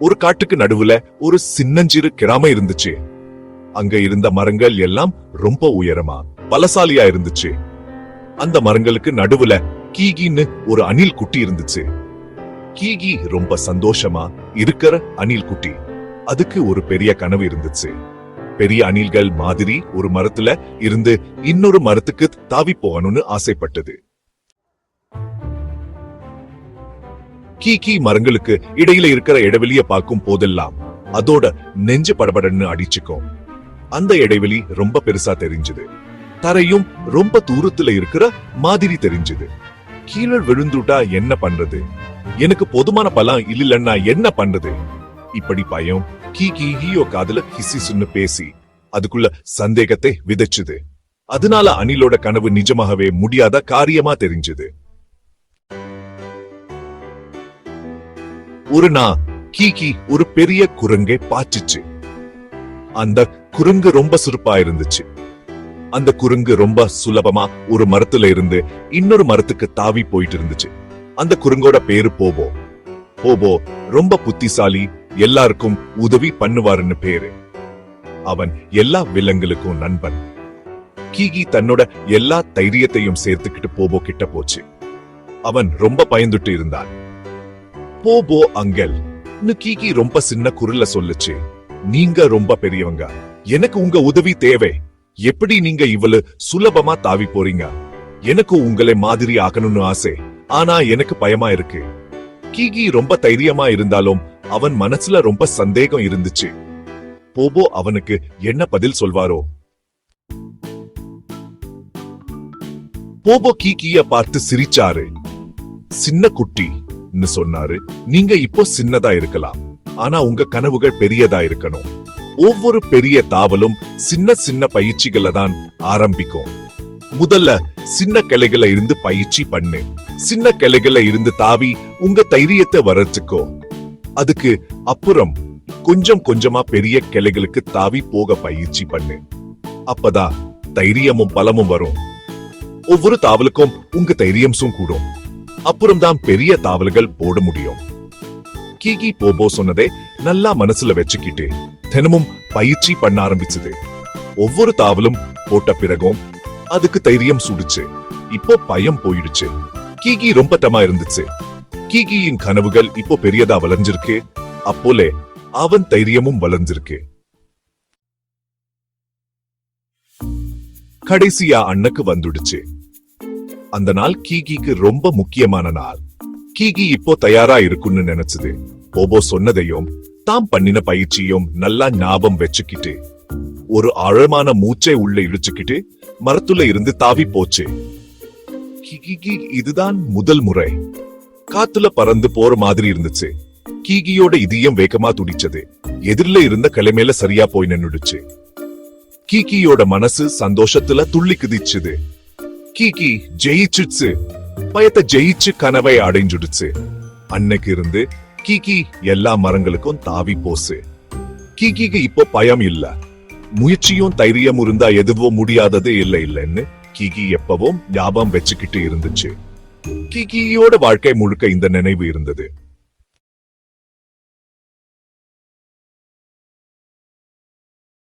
ஒரு காட்டுக்கு நடுவுல ஒரு சின்னஞ்சிறு கிராமம் இருந்துச்சு. அங்க இருந்த மரங்கள் எல்லாம் ரொம்ப உயரமா பலசாலியா இருந்துச்சு. அந்த மரங்களுக்கு நடுவுல கீகின்னு ஒரு அணில் குட்டி இருந்துச்சு. கீகி ரொம்ப சந்தோஷமா இருக்கிற அணில் குட்டி. அதுக்கு ஒரு பெரிய கனவு இருந்துச்சு. பெரிய அணில்கள் மாதிரி ஒரு மரத்துல இருந்து இன்னொரு மரத்துக்கு தாவி போகணும்னு ஆசைப்பட்டது. கீ மரங்களுக்கு இடையில இருக்கிற இடைவெளிய பார்க்கும் போதெல்லாம் அதோட நெஞ்சு படபடன்னு அடிச்சுக்கும். அந்த இடைவெளி ரொம்ப பெருசா தெரிஞ்சது. தரையும் ரொம்ப தூரத்துல இருக்கிற மாதிரி தெரிஞ்சது. கீழே விழுந்துட்டா என்ன பண்றது? எனக்கு போதுமான பலம் இல்லைன்னா என்ன பண்றது? இப்படி பயம் கீ கீ கீயோ காதுல ஹிசிசுன்னு பேசி அதுக்குள்ள சந்தேகத்தை விதைச்சுது. அதனால அணிலோட கனவு நிஜமாகவே முடியாத காரியமா தெரிஞ்சது. ஒரு நாள் கீகி ஒரு பெரிய குரங்கை பாய்ச்சிச்சு. அந்த குரங்கு ரொம்ப சுருப்பா இருந்துச்சு அந்த குரங்கு ரொம்ப சுலபமா ஒரு மரத்துல இருந்து இன்னொரு மரத்துக்கு தாவி போயிட்டு இருந்துச்சு அந்த குரங்கோட பேரு போபோ. போபோ ரொம்ப புத்திசாலி எல்லாருக்கும் உதவி பண்ணுவாருன்னு பேரு. அவன் எல்லா விலங்குகளுக்கும் நண்பன். கீகி தன்னோட எல்லா தைரியத்தையும் சேர்த்துக்கிட்டு போபோ கிட்ட போச்சு. அவன் ரொம்ப பயந்துட்டு இருந்தான். போபோ அங்கல். கீகி ரொம்ப சின்ன குரல்ல சொல்லுச்சு. நீங்க ரொம்ப பெரியவங்க. எனக்கு உங்க உதவி தேவை. எப்படி நீங்க இவ்வளவு சுலபமா தாவி போறீங்க? எனக்கு உங்களை மாதிரி ஆகணும்னு ஆசை. ஆனா எனக்கு பயமா இருக்கு. கீகி ரொம்ப தைரியமா இருந்தாலும் அவன் மனசுல ரொம்ப சந்தேகம் இருந்துச்சு. போபோ அவனுக்கு என்ன பதில் சொல்வாரோ? போபோ கீகிய பார்த்து சிரிச்சாரு. சின்ன குட்டி. சொன்னாரு. நீங்க இப்போ சின்னதா இருக்கலாம். ஆனா உங்க கனவுகள் பெரியதா இருக்கணும். ஒவ்வொரு பெரிய தாவலும் சின்ன சின்ன பயிற்சிகளை தான் ஆரம்பிக்கும். முதல்ல சின்ன கிளைகளை இருந்து பயிற்சி பண்ணு. சின்ன கிளைகளை இருந்து தாவி உங்க தைரியத்தை வளர்த்துக்கோ. அதுக்கு அப்புறம் கொஞ்சம் கொஞ்சமா பெரிய கிளைகளுக்கு தாவி போக பயிற்சி பண்ணு. அப்பதான் தைரியமும் பலமும் வரும். ஒவ்வொரு தாவலுக்கும் உங்க தைரியம்சும் கூடும். அப்புறம்தான் பெரிய தாவல்கள் போட முடியும். கீகி போபோ சொன்னதை நல்லா மனசுல வச்சுக்கிட்டு தினமும் பயிற்சி பண்ண ஆரம்பிச்சது. ஒவ்வொரு தாவலும் போட்ட பிறகும் அதுக்கு தைரியம் சுடுச்சு. இப்போ பயம் போயிடுச்சு. கீகி ரொம்ப தமா இருந்துச்சு. கீகியின் கனவுகள் இப்போ பெரியதா வளர்ந்திருக்கு. அப்போலே அவன் தைரியமும் வளர்ந்திருக்கு. கடைசியா அண்ணக்கு வந்துடுச்சு. அந்த நாள் கீகிக்கு ரொம்ப முக்கியமான நாள். கீகி இப்போ தயாரா இருக்குன்னு நினைச்சது. போபோ சொன்னதையும் தாம் பண்ணின பயிற்சியும் நல்லா ஞாபகம் வச்சுக்கிட்டு ஒரு ஆழமான மூச்சை உள்ள இழுச்சுக்கிட்டு மரத்துல இருந்து தாவி போச்சு. கிகிகி இதுதான் முதல் முறை. காத்துல பறந்து போற மாதிரி இருந்துச்சு. கீகியோட இதயம் வேகமா துடிச்சது. எதிரில இருந்த கிளைமேல சரியா போய் நின்னுடுச்சு. கீகியோட மனசு சந்தோஷத்துல துள்ளி குதிச்சுது. கீகி ஜெயிச்சுச்சு. பயத்தை ஜெயிச்சு கனவை அடைஞ்சுடுச்சு. அன்னைக்கு இருந்து கீகி எல்லா மரங்களுக்கும் தாவி போசு கீகிக்கு இப்போ பயம் இல்ல. முயற்சியும் தைரியம் இருந்தா எதுவும் முடியாதது இல்ல இல்லைன்னு கீகி எப்பவும் ஞாபகம் வச்சுக்கிட்டு இருந்துச்சு. கீகியோட வாழ்க்கை முழுக்க இந்த நினைவு இருந்தது.